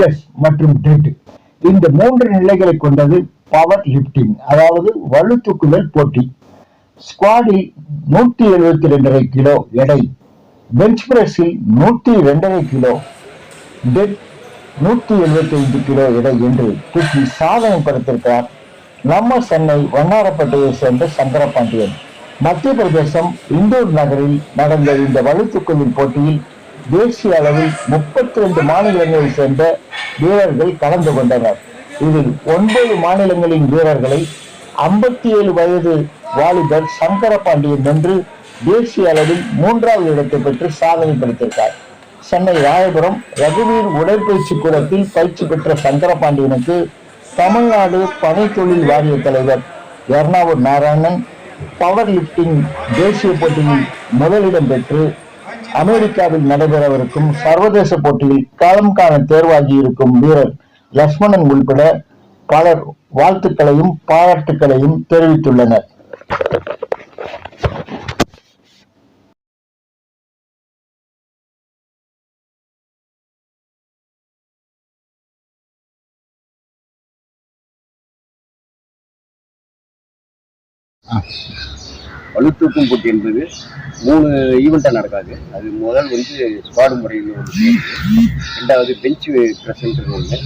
Press மற்றும் dead இந்த மூன்று நிலைகளை கொண்டது பவர் லிப்டிங் அதாவது வலு போட்டி. ஸ்குவாடில் நூத்தி எழுபத்தி ரெண்டரை கிலோ எடை பெஞ்ச் பிரஸில் நூத்தி ரெண்டரை கிலோ டெட் நூத்தி எழுபத்தி ஐந்து கிலோ எடை என்று தூக்கி சாதனை படுத்திருக்கிறார் நம்ம சென்னை வண்ணாரப்பேட்டையை சேர்ந்த சங்கரபாண்டியன் மத்திய பிரதேசம் இந்தூர் நகரில் நடந்த இந்த வலுத்தூக்குதல் போட்டியில் தேசிய அளவில் முப்பத்தி ரெண்டு மாநிலங்களைச் சேர்ந்த வீரர்கள் கலந்து கொண்டனர். இதில் ஒன்பது மாநிலங்களின் வீரர்களை ஐம்பத்தி ஏழு வயது வாலிபர் சங்கரபாண்டியன் வென்று தேசிய அளவில் மூன்றாவது இடத்தை பெற்று சாதனை படைத்திருக்கார். சென்னை ராயபுரம் ரகுவீர் உடற்பயிற்சி கூடத்தில் பயிற்சி பெற்ற சங்கரபாண்டியனுக்கு தமிழ்நாடு பனைத்தொழில் வாரிய தலைவர் எர்ணாவூர் நாராயணன் பவர் லிப்டிங் தேசிய போட்டியில் முதலிடம் பெற்று அமெரிக்காவில் நடைபெறவிருக்கும் சர்வதேச போட்டியில் காலம் காண தேர்வாகி இருக்கும் வீரர் லக்ஷ்மணன் உள்பட பலர் வாழ்த்துக்களையும் பாராட்டுக்களையும் தெரிவித்துள்ளனர். பளுதூக்கும் போட்டி என்பது மூணு ஈவெண்ட்டாக நடக்காது. அது முதல் வந்து ஸ்குவாடு முறையில் ஒன்று ரெண்டாவது பெஞ்ச் ப்ரெசன்ட் ஒன்று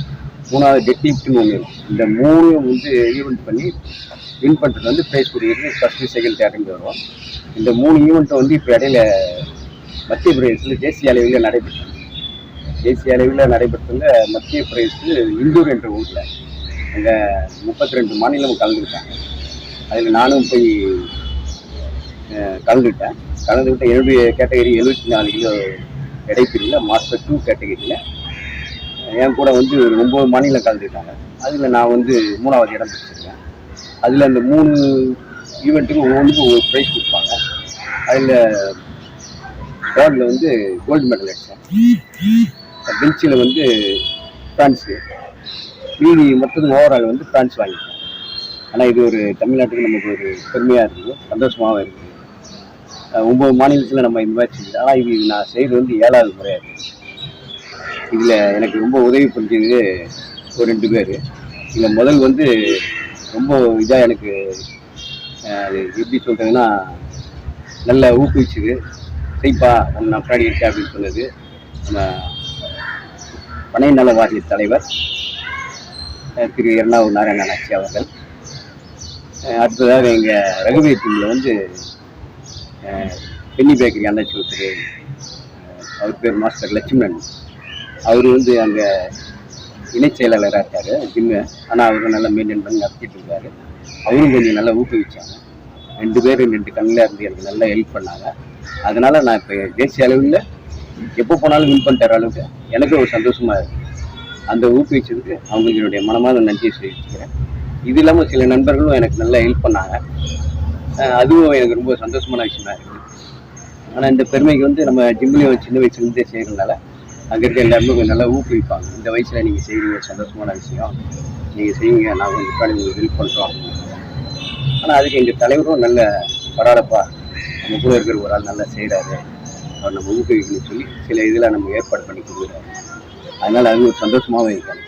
மூணாவது டெட் லிஃப்ட்னு ஒன்று இந்த மூணு வந்து ஈவெண்ட் பண்ணி வின் பண்ணுறது வந்து ப்ரைஸ் கொடுக்குறது ஃபஸ்ட்டு செகண்ட் தேர்டுன்னு வரும். இந்த மூணு ஈவெண்ட்டை வந்து இப்போ இடையில மத்திய பிரதேசத்தில் தேசிய அளவில் நடைபெற்றது. தேசிய அளவில் நடைபெற்றதுல மத்திய பிரதேசத்தில் இந்தூர் என்ற ஊரில் அங்கே முப்பத்தி ரெண்டு மாநிலம் கலந்துக்கிட்டாங்க. அதில் நானும் போய் கலந்துக்கிட்டேன். கலந்துக்கிட்ட என்னுடைய கேட்டகரி எழுபத்தி நாலு கிலோ இடைப்பிரிவில் மாஸ்டர் டூ கேட்டகரியில் என் கூட வந்து ஒரு ஒம்பது மாநிலம் கலந்துக்கிட்டாங்க. அதில் நான் வந்து மூணாவது இடம் பிடிச்சிருக்கேன் அதில் அந்த மூணு ஈவெண்ட்டுக்கு ஒவ்வொன்றுக்கும் ஒரு ப்ரைஸ் கொடுப்பாங்க. அதில் ஸ்குவாடில் வந்து கோல்டு மெடல் அடித்தேன் பெஞ்சில் வந்து ஃப்ரான்ஸு மீதி மொத்தம் ஓவரால் வந்து ஃப்ரான்ஸ் வாங்கிட்டேன். ஆனால் இது ஒரு தமிழ்நாட்டுக்கு நமக்கு ஒரு பெருமையாக இருக்குது சந்தோஷமாகவும் இருக்குது அஹ் ஒன்பது மாநிலத்தில் நம்ம இந்த மாதிரி செஞ்சது ஆனால் இது நான் செய்கிறது வந்து ஏழாவது முறையாக இதில் எனக்கு ரொம்ப உதவி புரிஞ்சது ஒரு ரெண்டு பேர். இதில் முதல் வந்து ரொம்ப இதாக எனக்கு அது எப்படி சொல்கிறதுன்னா நல்ல ஊக்குவிச்சுது. செய்ப்பா உன் நான் பின்னாடி இருக்கேன் அப்படின்னு சொன்னது. நம்ம பனை நல வாரிய தலைவர் திரு எர்ணாவூர் நாராயணாச்சி அவர்கள். அடுத்ததாக எங்கள் ரகுவீர் டீமில் வந்து பென்னி பேக்கரி அண்ணாச்சி ஒருத்தர் அவர் பேர் மாஸ்டர் லட்சுமணன். அவர் வந்து அங்கே இணைச் செயலாளராக இருக்கார். ஜிம்மு ஆனால் அவரும் நல்லா மெயின்டைன் பண்ணி நடத்திட்டு இருக்காரு. அவரும் கொஞ்சம் நல்லா ஊக்குவிச்சாங்க. ரெண்டு பேரும் ரெண்டு கண்ணில் இருந்து எனக்கு நல்லா ஹெல்ப் பண்ணாங்க. அதனால் நான் இப்போ தேசிய அளவில் எப்போ போனாலும் வின் பண்ணிட்டு தர அளவுக்கு எனக்கு ஒரு சந்தோஷமாக இருக்குது அந்த ஊக்குவிச்சதுக்கு அவங்களுக்கு என்னுடைய மனமார்ந்த நன்றியை தெரிவிச்சுக்கிறேன். இது இல்லாமல் சில நண்பர்களும் எனக்கு நல்லா ஹெல்ப் பண்ணாங்க. அதுவும் எனக்கு ரொம்ப சந்தோஷமான விஷயமா இருக்குது. ஆனால் இந்த பெருமைக்கு வந்து நம்ம ஜிம்லேயும் சின்ன வயசுலேருந்தே செய்கிறதுனால அங்கே இருக்க எல்லாருமே கொஞ்சம் நல்லா ஊக்குவிப்பாங்க. இந்த வயசில் நீங்கள் செய்கிறீங்க சந்தோஷமான விஷயம். நீங்கள் செய்வீங்க நாங்கள் உங்கள் உங்களுக்கு ஹெல்ப் பண்ணுறோம் ஆனால் அதுக்கு எங்கள் தலைவரும் நல்ல பரவாயில்லப்பா நம்ம கூட இருக்கிற ஒரு ஆள் நல்லா செய்கிறாரு அவர் நம்ம ஊக்குவிக்கணும்னு சொல்லி சில இதெல்லாம் நம்ம ஏற்பாடு பண்ணி கொடுக்குறாரு. அதனால் அது ஒரு சந்தோஷமாகவும் இருக்காங்க